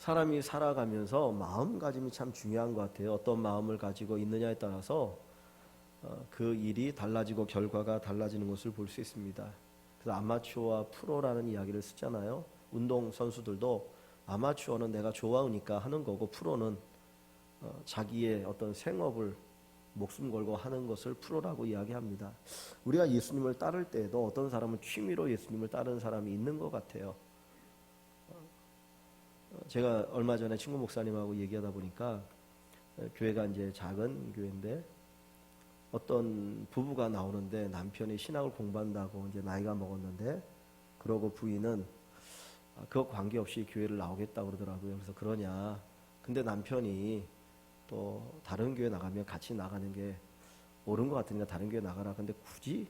사람이 살아가면서 마음가짐이 참 중요한 것 같아요. 어떤 마음을 가지고 있느냐에 따라서 어, 그 일이 달라지고 결과가 달라지는 것을 볼 수 있습니다. 그래서 아마추어와 프로라는 이야기를 쓰잖아요. 운동 선수들도 아마추어는 내가 좋아하니까 하는 거고 프로는 어, 자기의 어떤 생업을 목숨 걸고 하는 것을 프로라고 이야기합니다. 우리가 예수님을 따를 때에도 어떤 사람은 취미로 예수님을 따르는 사람이 있는 것 같아요. 어, 제가 얼마 전에 친구 목사님하고 얘기하다 보니까 어, 교회가 이제 작은 교회인데 어떤 부부가 나오는데 남편이 신학을 공부한다고 이제 나이가 먹었는데 그러고 부인은 아, 그거 관계없이 교회를 나오겠다고 그러더라고요. 그래서 그러냐. 근데 남편이 또 다른 교회 나가면 같이 나가는 게 옳은 것 같으니까 다른 교회 나가라. 근데 굳이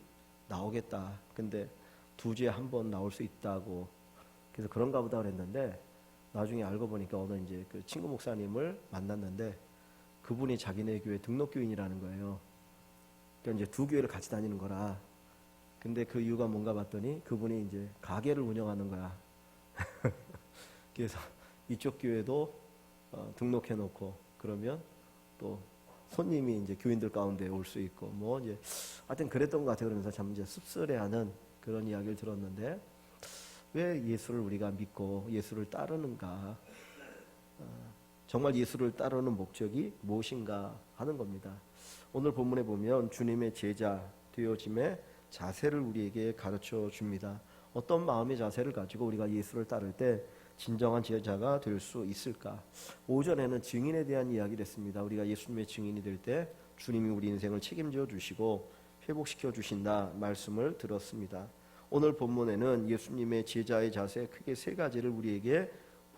나오겠다. 근데 두 주에 한 번 나올 수 있다고. 그래서 그런가 보다 그랬는데 나중에 알고 보니까 어느 이제 그 친구 목사님을 만났는데 그분이 자기네 교회 등록교인이라는 거예요. 그러니까 이제 두 교회를 같이 다니는 거라. 근데 그 이유가 뭔가 봤더니 그분이 이제 가게를 운영하는 거야. 그래서 이쪽 교회도 어, 등록해 놓고 그러면 또 손님이 이제 교인들 가운데 올 수 있고 뭐 이제 하여튼 그랬던 것 같아요. 그러면서 참 이제 씁쓸해하는 그런 이야기를 들었는데 왜 예수를 우리가 믿고 예수를 따르는가? 어, 정말 예수를 따르는 목적이 무엇인가 하는 겁니다. 오늘 본문에 보면 주님의 제자 되어짐의 자세를 우리에게 가르쳐 줍니다. 어떤 마음의 자세를 가지고 우리가 예수를 따를 때 진정한 제자가 될 수 있을까? 오전에는 증인에 대한 이야기를 했습니다. 우리가 예수님의 증인이 될 때 주님이 우리 인생을 책임져 주시고 회복시켜 주신다 말씀을 들었습니다. 오늘 본문에는 예수님의 제자의 자세 크게 세 가지를 우리에게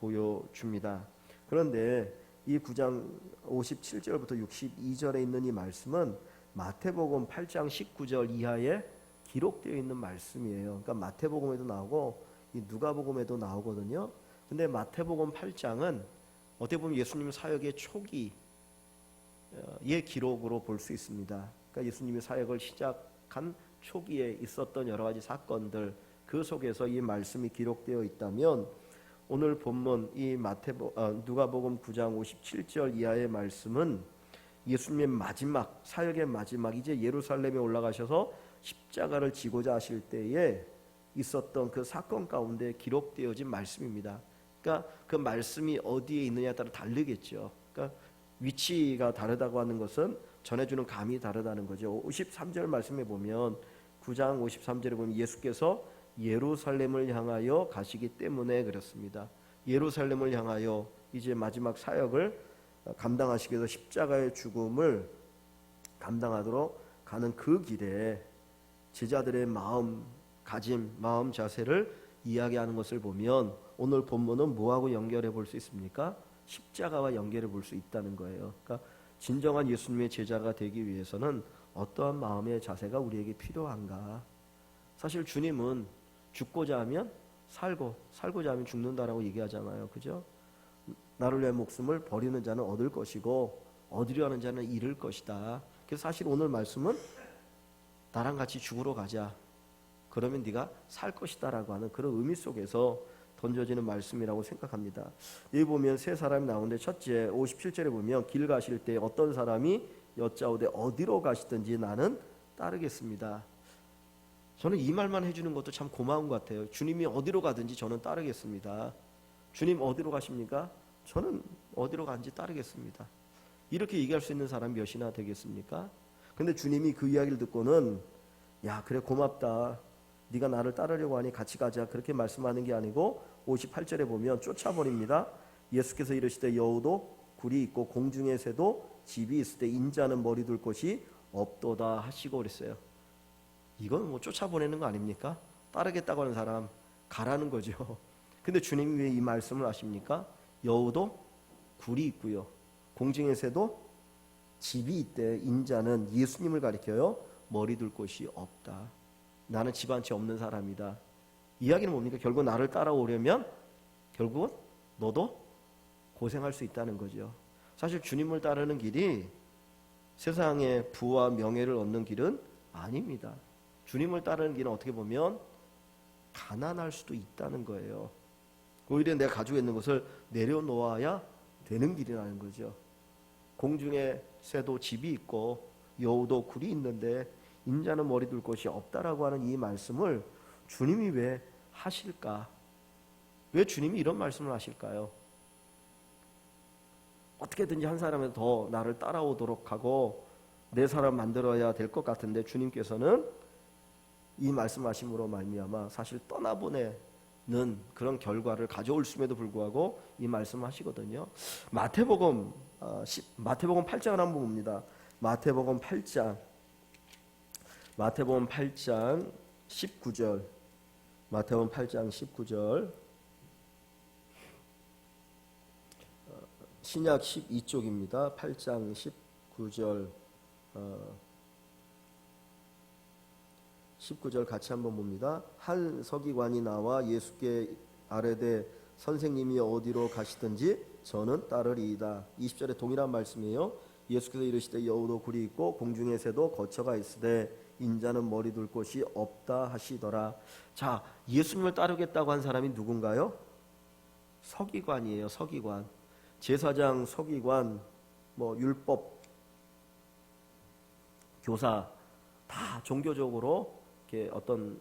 보여줍니다. 그런데 이 9장 57절부터 62절에 있는 이 말씀은 마태복음 8장 19절 이하에 기록되어 있는 말씀이에요. 그러니까 마태복음에도 나오고 이 누가복음에도 나오거든요. 근데 마태복음 8장은 어떻게 보면 예수님 사역의 초기의 기록으로 볼 수 있습니다. 그러니까 예수님이 사역을 시작한 초기에 있었던 여러 가지 사건들 그 속에서 이 말씀이 기록되어 있다면 오늘 본문 이 마태복 어, 누가복음 9장 57절 이하의 말씀은 예수님의 마지막 사역의 마지막 이제 예루살렘에 올라가셔서 십자가를 지고자 하실 때에 있었던 그 사건 가운데 기록되어진 말씀입니다. 그러니까 그 말씀이 어디에 있느냐에 따라 다르겠죠. 그러니까 위치가 다르다고 하는 것은 전해주는 감이 다르다는 거죠. 53절 말씀에 보면 9장 53절에 보면 예수께서 예루살렘을 향하여 가시기 때문에 그렇습니다. 예루살렘을 향하여 이제 마지막 사역을 감당하시기 위해서 십자가의 죽음을 감당하도록 가는 그 길에 제자들의 마음 가짐, 마음 자세를 이야기하는 것을 보면 오늘 본문은 뭐하고 연결해 볼 수 있습니까? 십자가와 연결해 볼 수 있다는 거예요. 그러니까 진정한 예수님의 제자가 되기 위해서는 어떠한 마음의 자세가 우리에게 필요한가? 사실 주님은 죽고자 하면 살고 살고자 하면 죽는다라고 얘기하잖아요. 그죠? 나를 위해 목숨을 버리는 자는 얻을 것이고 얻으려 하는 자는 잃을 것이다. 그래서 사실 오늘 말씀은 나랑 같이 죽으러 가자. 그러면 네가 살 것이다라고 하는 그런 의미 속에서 던져지는 말씀이라고 생각합니다. 여기 보면 세 사람이 나오는데 첫째 57절에 보면 길 가실 때 어떤 사람이 여짜오되 어디로 가시든지 나는 따르겠습니다. 저는 이 말만 해주는 것도 참 고마운 것 같아요. 주님이 어디로 가든지 저는 따르겠습니다. 주님 어디로 가십니까? 저는 어디로 간지 따르겠습니다. 이렇게 얘기할 수 있는 사람 몇이나 되겠습니까? 근데 주님이 그 이야기를 듣고는 야 그래 고맙다. 네가 나를 따르려고 하니 같이 가자. 그렇게 말씀하는 게 아니고 58절에 보면 쫓아버립니다. 예수께서 이르시되 여우도 굴이 있고 공중의 새도 집이 있을 때 인자는 머리 둘 곳이 없도다 하시고 그랬어요. 이건 뭐 쫓아보내는 거 아닙니까? 따르겠다고 하는 사람 가라는 거죠. 근데 주님이 왜 이 말씀을 하십니까? 여우도 굴이 있고요. 공중의 새도 집이 있대. 인자는 예수님을 가리켜요. 머리 둘 곳이 없다. 나는 집 한 채 없는 사람이다. 이야기는 뭡니까? 결국 나를 따라오려면 결국은 너도 고생할 수 있다는 거죠. 사실 주님을 따르는 길이 세상의 부와 명예를 얻는 길은 아닙니다. 주님을 따르는 길은 어떻게 보면 가난할 수도 있다는 거예요. 오히려 내가 가지고 있는 것을 내려놓아야 되는 길이라는 거죠. 공중에 새도 집이 있고 여우도 굴이 있는데 인자는 머리 둘 곳이 없다라고 하는 이 말씀을 주님이 왜 하실까? 왜 주님이 이런 말씀을 하실까요? 어떻게든지 한 사람이 더 나를 따라오도록 하고 내 사람 만들어야 될 것 같은데 주님께서는 이 말씀하심으로 말미암아 사실 떠나보내는 그런 결과를 가져올 수에도 불구하고 이 말씀하시거든요. 마태복음 어, 시- 마태복음 8장을 한번 봅니다. 마태복음 8장 마태복음 8장 19절 마태복음 8장 19절 신약 12쪽입니다. 8장 19절 어, 19절 같이 한번 봅니다. 한 서기관이 나와 예수께 아뢰되 선생님이 어디로 가시든지 저는 따르리이다. 20절에 동일한 말씀이에요. 예수께서 이르시되 여우도 굴이 있고 공중의 새도 거처가 있으되 인자는 머리 둘 곳이 없다 하시더라. 자, 예수님을 따르겠다고 한 사람이 누군가요? 서기관이에요. 서기관. 제사장, 서기관, 뭐 율법 교사 다 종교적으로 이렇게 어떤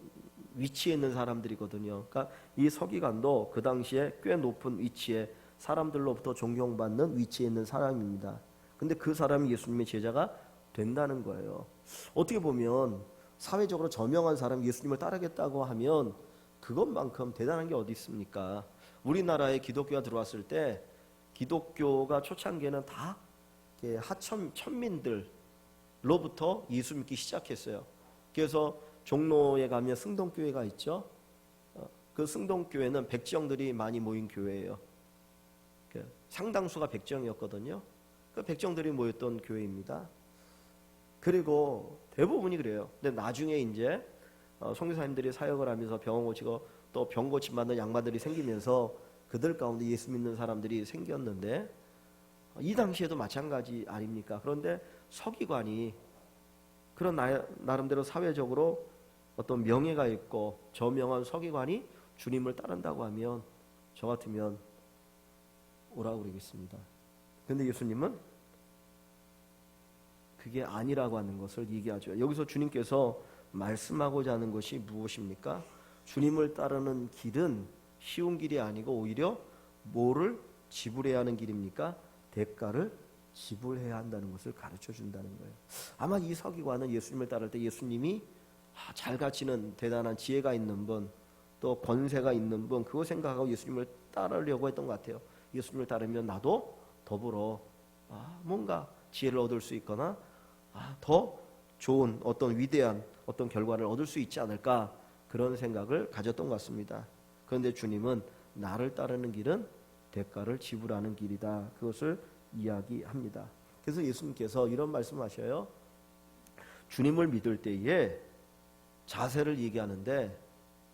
위치에 있는 사람들이거든요. 그러니까 이 서기관도 그 당시에 꽤 높은 위치에 사람들로부터 존경받는 위치에 있는 사람입니다. 근데 그 사람이 예수님의 제자가 된다는 거예요. 어떻게 보면 사회적으로 저명한 사람이 예수님을 따르겠다고 하면 그것만큼 대단한 게 어디 있습니까? 우리나라에 기독교가 들어왔을 때 기독교가 초창기에는 다 하천 천민들로부터 예수 믿기 시작했어요. 그래서 종로에 가면 승동교회가 있죠. 어, 그 승동교회는 백정들이 많이 모인 교회예요. 그 상당수가 백정이었거든요. 그 백정들이 모였던 교회입니다. 그리고 대부분이 그래요. 근데 나중에 이제 어, 송교사님들이 사역을 하면서 병원 고치고 또 병 고침 받는 양반들이 생기면서 그들 가운데 예수 믿는 사람들이 생겼는데 어, 이 당시에도 마찬가지 아닙니까? 그런데 서기관이 그런 나, 나름대로 사회적으로 어떤 명예가 있고 저명한 서기관이 주님을 따른다고 하면 저 같으면 오라고 그러겠습니다. 근데 예수님은 그게 아니라고 하는 것을 얘기하죠. 여기서 주님께서 말씀하고자 하는 것이 무엇입니까? 주님을 따르는 길은 쉬운 길이 아니고 오히려 뭐를 지불해야 하는 길입니까? 대가를 지불해야 한다는 것을 가르쳐 준다는 거예요. 아마 이 서기관은 예수님을 따를 때 예수님이 아, 잘 가치는 대단한 지혜가 있는 분, 또 권세가 있는 분, 그거 생각하고 예수님을 따르려고 했던 것 같아요. 예수님을 따르면 나도 더불어 아, 뭔가 지혜를 얻을 수 있거나 아, 더 좋은 어떤 위대한 어떤 결과를 얻을 수 있지 않을까 그런 생각을 가졌던 것 같습니다. 그런데 주님은 나를 따르는 길은 대가를 지불하는 길이다. 그것을 이야기합니다. 그래서 예수님께서 이런 말씀하셔요. 주님을 믿을 때에 자세를 얘기하는데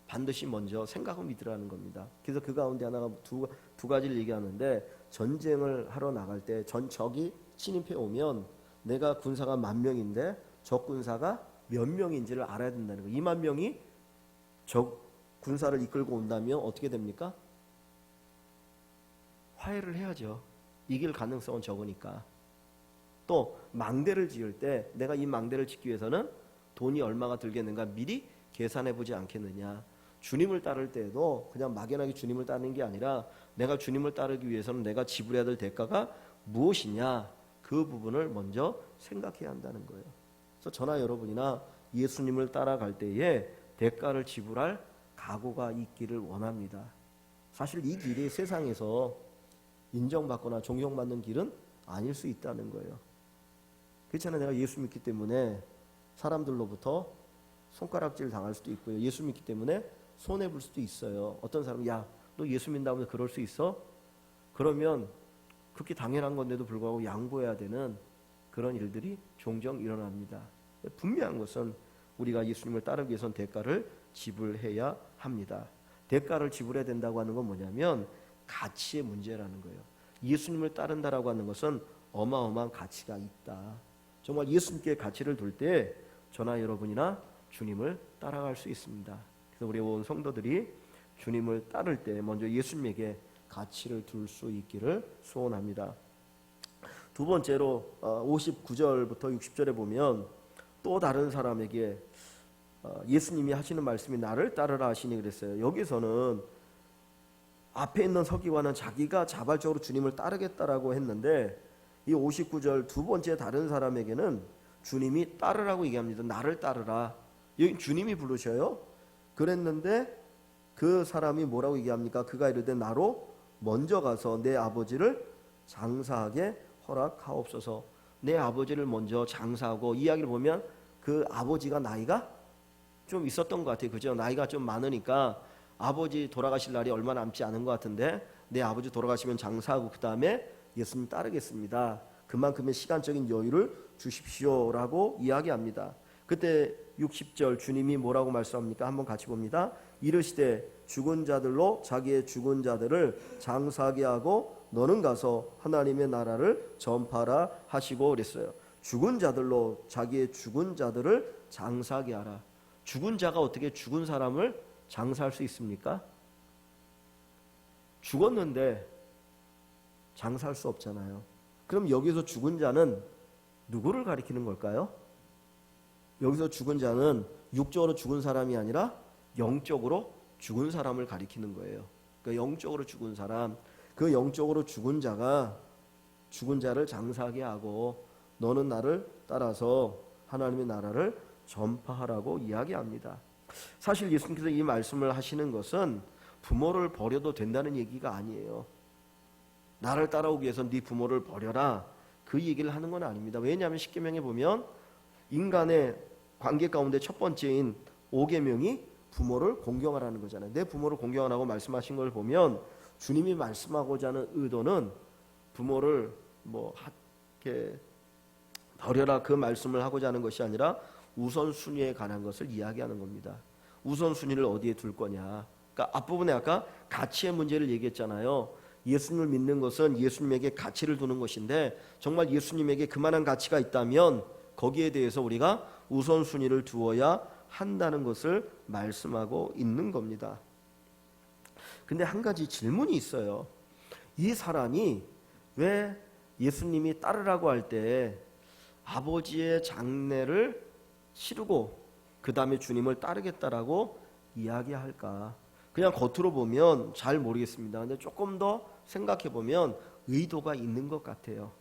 반드시 먼저 생각을 믿으라는 겁니다. 그래서 그 가운데 하나가 두, 두 가지를 얘기하는데 전쟁을 하러 나갈 때 전 적이 침입해 오면 내가 군사가 만 명인데 적 군사가 몇 명인지를 알아야 된다는 거예요. 2만 명이 적 군사를 이끌고 온다면 어떻게 됩니까? 화해를 해야죠. 이길 가능성은 적으니까. 또 망대를 지을 때 내가 이 망대를 짓기 위해서는 돈이 얼마가 들겠는가 미리 계산해 보지 않겠느냐. 주님을 따를 때에도 그냥 막연하게 주님을 따르는 게 아니라 내가 주님을 따르기 위해서는 내가 지불해야 될 대가가 무엇이냐 그 부분을 먼저 생각해야 한다는 거예요. 그래서 저나 여러분이나 예수님을 따라갈 때에 대가를 지불할 각오가 있기를 원합니다. 사실 이 길이 세상에서 인정받거나 존경받는 길은 아닐 수 있다는 거예요. 그렇잖아요. 내가 예수 믿기 때문에 사람들로부터 손가락질 당할 수도 있고요. 예수 믿기 때문에 손해 볼 수도 있어요. 어떤 사람은 야, 너 예수 해서 그럴 수 있어? 그러면 그렇게 당연한 건데도 불구하고 양보해야 되는 그런 일들이 종종 일어납니다. 분명한 것은 우리가 예수님을 따르기 위해서는 대가를 지불해야 합니다. 대가를 지불해야 된다고 하는 건 뭐냐면 가치의 문제라는 거예요. 예수님을 따른다라고 하는 것은 어마어마한 가치가 있다. 정말 예수님께 가치를 둘 때 저나 여러분이나 주님을 따라갈 수 있습니다. 그래서 우리 온 성도들이 주님을 따를 때 먼저 예수님에게 가치를 둘 수 있기를 소원합니다. 두 번째로 59절부터 60절에 보면 또 다른 사람에게 어, 예수님이 하시는 말씀이 나를 따르라 하시니 그랬어요. 여기서는 앞에 있는 서기관은 자기가 자발적으로 주님을 따르겠다라고 했는데 이 59절 두 번째 다른 사람에게는 주님이 따르라고 얘기합니다. 나를 따르라. 여기 주님이 부르셔요. 그랬는데 그 사람이 뭐라고 얘기합니까? 그가 이르되 나로 먼저 가서 내 아버지를 장사하게 허락하옵소서. 내 아버지를 먼저 장사하고 이야기를 보면 그 아버지가 나이가 좀 있었던 것 같아요. 그죠? 나이가 좀 많으니까 아버지 돌아가실 날이 얼마 남지 않은 것 같은데 내 아버지 돌아가시면 장사하고 그 다음에 예수님 따르겠습니다. 그만큼의 시간적인 여유를 주십시오라고 이야기합니다. 그때 60절 주님이 뭐라고 말씀합니까? 한번 같이 봅니다. 이르시되 죽은 자들로 자기의 죽은 자들을 장사하게 하고 너는 가서 하나님의 나라를 전파라 하시고 그랬어요. 죽은 자들로 자기의 죽은 자들을 장사하게 하라. 죽은 자가 어떻게 죽은 사람을 장사할 수 있습니까? 죽었는데 장사할 수 없잖아요. 그럼 여기서 죽은 자는 누구를 가리키는 걸까요? 여기서 죽은 자는 육적으로 죽은 사람이 아니라 영적으로 죽은 사람을 가리키는 거예요. 그러니까 영적으로 죽은 사람, 그 영적으로 죽은 자가 죽은 자를 장사하게 하고 너는 나를 따라서 하나님의 나라를 전파하라고 이야기합니다. 사실 예수님께서 이 말씀을 하시는 것은 부모를 버려도 된다는 얘기가 아니에요. 나를 따라오기 위해서 네 부모를 버려라. 그 얘기를 하는 건 아닙니다. 왜냐하면 십계명에 보면 인간의 관계 가운데 첫 번째인 오계명이 부모를 공경하라는 거잖아요. 내 부모를 공경하라고 말씀하신 걸 보면 주님이 말씀하고자 하는 의도는 부모를 뭐 이렇게 버려라 그 말씀을 하고자 하는 것이 아니라 우선순위에 관한 것을 이야기하는 겁니다. 우선순위를 어디에 둘 거냐. 그러니까 앞부분에 아까 가치의 문제를 얘기했잖아요. 예수님을 믿는 것은 예수님에게 가치를 두는 것인데 정말 예수님에게 그만한 가치가 있다면 거기에 대해서 우리가 우선순위를 두어야 한다는 것을 말씀하고 있는 겁니다. 근데 한 가지 질문이 있어요. 이 사람이 왜 예수님이 따르라고 할 때 아버지의 장례를 치르고 그 다음에 주님을 따르겠다라고 이야기할까? 그냥 겉으로 보면 잘 모르겠습니다. 근데 조금 더 생각해 보면 의도가 있는 것 같아요.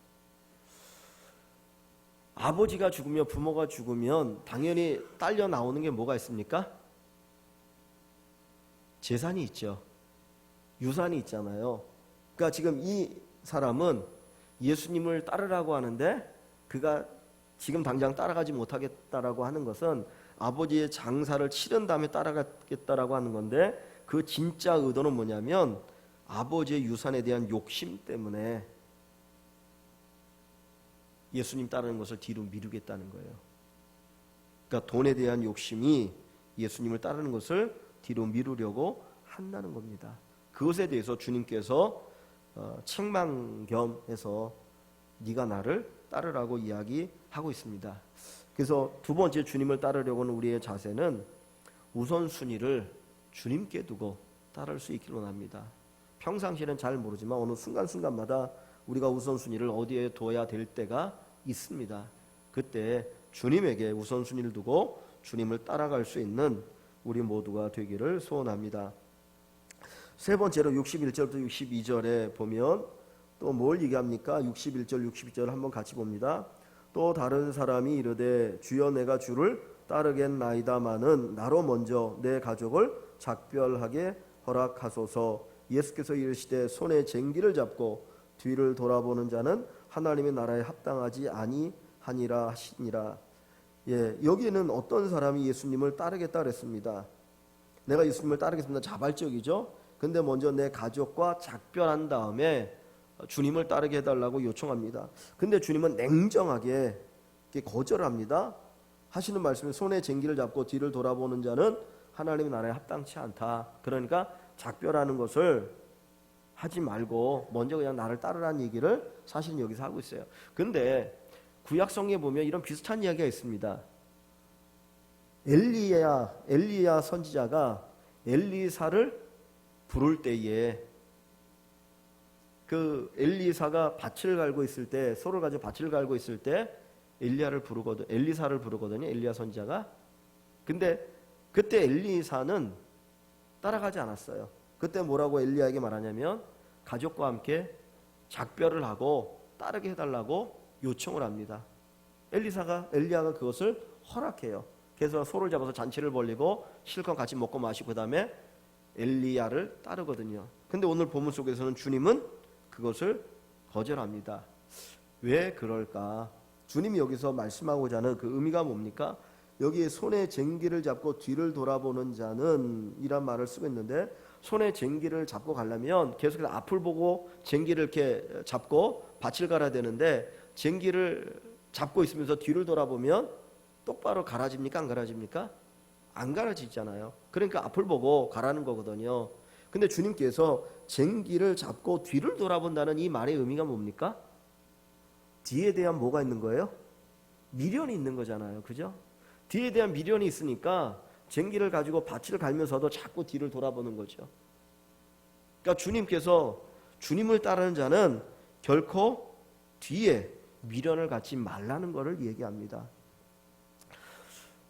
아버지가 죽으면 부모가 죽으면 당연히 딸려 나오는 게 뭐가 있습니까? 재산이 있죠. 유산이 있잖아요. 그러니까 지금 이 사람은 예수님을 따르라고 하는데 그가 지금 당장 따라가지 못하겠다라고 하는 것은 아버지의 장사를 치른 다음에 따라가겠다라고 하는 건데 그 진짜 의도는 뭐냐면 아버지의 유산에 대한 욕심 때문에 예수님 따르는 것을 뒤로 미루겠다는 거예요. 그러니까 돈에 대한 욕심이 예수님을 따르는 것을 뒤로 미루려고 한다는 겁니다. 그것에 대해서 주님께서 어, 책망 겸해서 네가 나를 따르라고 이야기 하고 있습니다. 그래서 두 번째 주님을 따르려고 하는 우리의 자세는 우선순위를 주님께 두고 따를 수 있기로 합니다. 평상시에는 잘 모르지만 어느 순간순간마다 우리가 우선순위를 어디에 둬야 될 때가 있습니다. 그때 주님에게 우선순위를 두고 주님을 따라갈 수 있는 우리 모두가 되기를 소원합니다. 세 번째로 61절부터 62절에 보면 또 뭘 얘기합니까? 61절, 62절 한번 같이 봅니다. 또 다른 사람이 이르되 주여 내가 주를 따르겠나이다마는 나로 먼저 내 가족을 작별하게 허락하소서. 예수께서 이르시되 손에 쟁기를 잡고 뒤를 돌아보는 자는 하나님의 나라에 합당하지 아니하니라 하시니라. 예, 여기는 어떤 사람이 예수님을 따르겠다 그랬습니다. 내가 예수님을 따르겠습니다. 자발적이죠. 근데 먼저 내 가족과 작별한 다음에 주님을 따르게 해달라고 요청합니다. 근데 주님은 냉정하게 거절합니다. 하시는 말씀에 손에 쟁기를 잡고 뒤를 돌아보는 자는 하나님의 나라에 합당치 않다. 그러니까 작별하는 것을 하지 말고 먼저 그냥 나를 따르라는 얘기를 사실은 여기서 하고 있어요. 근데 구약성에 보면 이런 비슷한 이야기가 있습니다. 엘리야 엘리야 선지자가 엘리사를 부를 때에 그 엘리사가 밭을 갈고 있을 때 소를 가지고 밭을 갈고 있을 때 엘리야를 부르거든 엘리사를 부르거든요 엘리야 선지자가. 근데 그때 엘리사는 따라가지 않았어요. 그때 뭐라고 엘리야에게 말하냐면 가족과 함께 작별을 하고 따르게 해달라고 요청을 합니다. 엘리사가 엘리야가 그것을 허락해요. 그래서 소를 잡아서 잔치를 벌리고 실컷 같이 먹고 마시고 그다음에 엘리야를 따르거든요. 근데 오늘 본문 속에서는 주님은 그것을 거절합니다. 왜 그럴까? 주님이 여기서 말씀하고자 하는 그 의미가 뭡니까? 여기에 손에 쟁기를 잡고 뒤를 돌아보는 자는 이란 말을 쓰고 있는데 손에 쟁기를 잡고 가려면 계속해서 앞을 보고 쟁기를 이렇게 잡고 밭을 갈아야 되는데 쟁기를 잡고 있으면서 뒤를 돌아보면 똑바로 갈아집니까? 안 갈아집니까? 안 갈아지잖아요. 그러니까 앞을 보고 가라는 거거든요. 근데 주님께서 쟁기를 잡고 뒤를 돌아본다는 이 말의 의미가 뭡니까? 뒤에 대한 뭐가 있는 거예요? 미련이 있는 거잖아요. 그죠? 뒤에 대한 미련이 있으니까 쟁기를 가지고 밭을 갈면서도 자꾸 뒤를 돌아보는 거죠. 그러니까 주님께서 주님을 따르는 자는 결코 뒤에 미련을 갖지 말라는 것을 얘기합니다.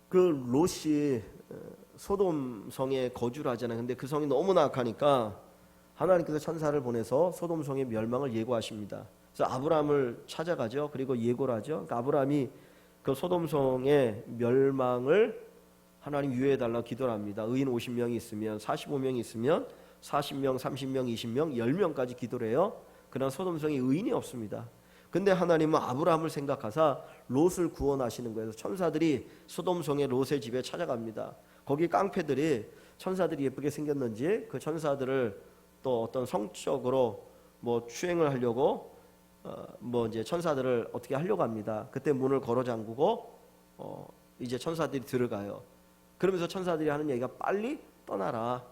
그 롯이 소돔 성에 거주를 하잖아요. 근데 그 성이 너무나 악하니까 하나님께서 천사를 보내서 소돔 성의 멸망을 예고하십니다. 그래서 아브라함을 찾아가죠. 그리고 예고를 하죠. 그러니까 아브라함이 그 소돔 성의 멸망을 하나님 유예해 달라고 기도를 합니다. 의인 50명이 있으면 45명이 있으면 40명, 30명, 20명, 10명까지 기도를 해요. 그러나 소돔 성에 의인이 없습니다. 근데 하나님은 아브라함을 생각하사 롯을 구원하시는 거예요. 천사들이 소돔 성의 롯의 집에 찾아갑니다. 거기 깡패들이 천사들이 예쁘게 생겼는지 그 천사들을 또 어떤 성적으로 뭐 추행을 하려고 어, 뭐 이제 천사들을 어떻게 하려고 합니다. 그때 문을 걸어 잠그고 어, 이제 천사들이 들어가요. 그러면서 천사들이 하는 얘기가 빨리 떠나라.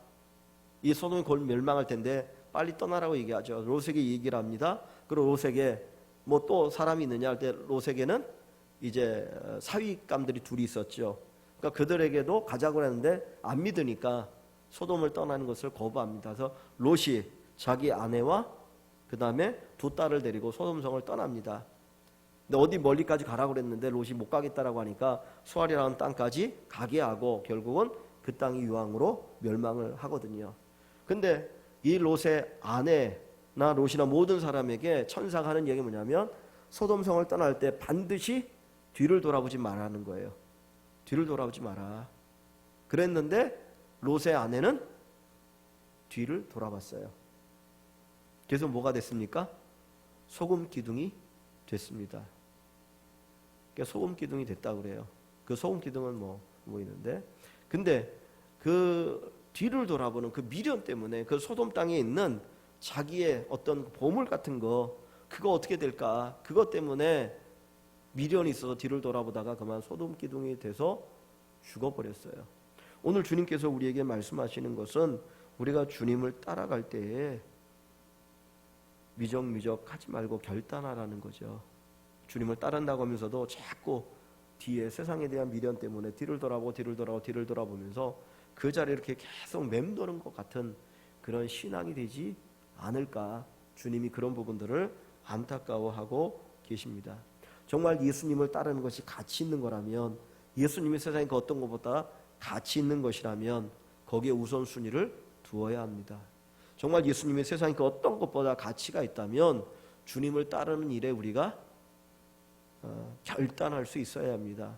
이 소돔이 곧 멸망할 텐데 빨리 떠나라고 얘기하죠. 롯에게 얘기를 합니다. 그리고 롯에게 뭐또 사람이 있느냐 할때 롯에게는 이제 사위감들이 둘이 있었죠. 그러니까 그들에게도 가자고 했는데 안 믿으니까 소돔을 떠나는 것을 거부합니다. 그래서 롯이 자기 아내와 그 다음에 두 딸을 데리고 소돔성을 떠납니다. 근데 어디 멀리까지 가라고 그랬는데 롯이 못 가겠다라고 하니까 수알이라는 땅까지 가게 하고 결국은 그 땅이 유황으로 멸망을 하거든요. 근데 이 롯의 아내나 롯이나 모든 사람에게 천사가 하는 얘기 뭐냐면 소돔성을 떠날 때 반드시 뒤를 돌아보지 말라는 거예요. 뒤를 돌아보지 마라. 그랬는데 롯의 아내는 뒤를 돌아봤어요. 그래서 뭐가 됐습니까? 소금 기둥이 됐습니다. 그러니까 소금 기둥이 됐다 그래요. 그 소금 기둥은 뭐, 뭐 있는데. 근데 그 뒤를 돌아보는 그 미련 때문에 그 소돔 땅에 있는 자기의 어떤 보물 같은 거 그거 어떻게 될까? 그것 때문에 미련이 있어서 뒤를 돌아보다가 그만 소돔 기둥이 돼서 죽어버렸어요. 오늘 주님께서 우리에게 말씀하시는 것은 우리가 주님을 따라갈 때에 미적미적 하지 말고 결단하라는 거죠. 주님을 따른다고 하면서도 자꾸 뒤에 세상에 대한 미련 때문에 뒤를 돌아보고 뒤를 돌아보고 뒤를 돌아보면서 그 자리에 이렇게 계속 맴도는 것 같은 그런 신앙이 되지 않을까 주님이 그런 부분들을 안타까워하고 계십니다. 정말 예수님을 따르는 것이 가치 있는 거라면 예수님이 세상에 그 어떤 것보다 가치 있는 것이라면 거기에 우선순위를 두어야 합니다. 정말 예수님이 세상에 그 어떤 것보다 가치가 있다면 주님을 따르는 일에 우리가 어, 결단할 수 있어야 합니다.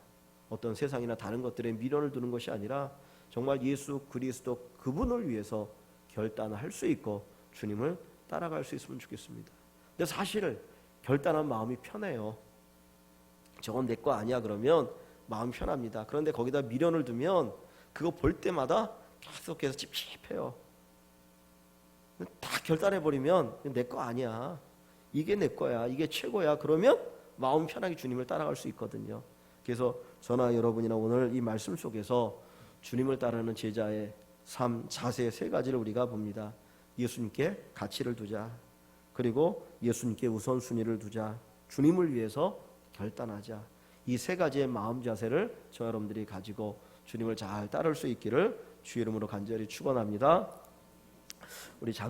어떤 세상이나 다른 것들에 미련을 두는 것이 아니라 정말 예수 그리스도 그분을 위해서 결단할 수 있고 주님을 따라갈 수 있으면 좋겠습니다. 근데 사실 결단한 마음이 편해요. 저건 내 거 아니야 그러면 마음 편합니다. 그런데 거기다 미련을 두면 그거 볼 때마다 계속해서 찝찝해요. 다 결단해 버리면 내 거 아니야. 이게 내 거야. 이게 최고야. 그러면 마음 편하게 주님을 따라갈 수 있거든요. 그래서 저나 여러분이나 오늘 이 말씀 속에서 주님을 따르는 제자의 삶 자세 세 가지를 우리가 봅니다. 예수님께 가치를 두자. 그리고 예수님께 우선순위를 두자. 주님을 위해서 결단하자. 이 세 가지의 마음 자세를 저 여러분들이 가지고 주님을 잘 따를 수 있기를 주의 이름으로 간절히 축원합니다. 우리 잠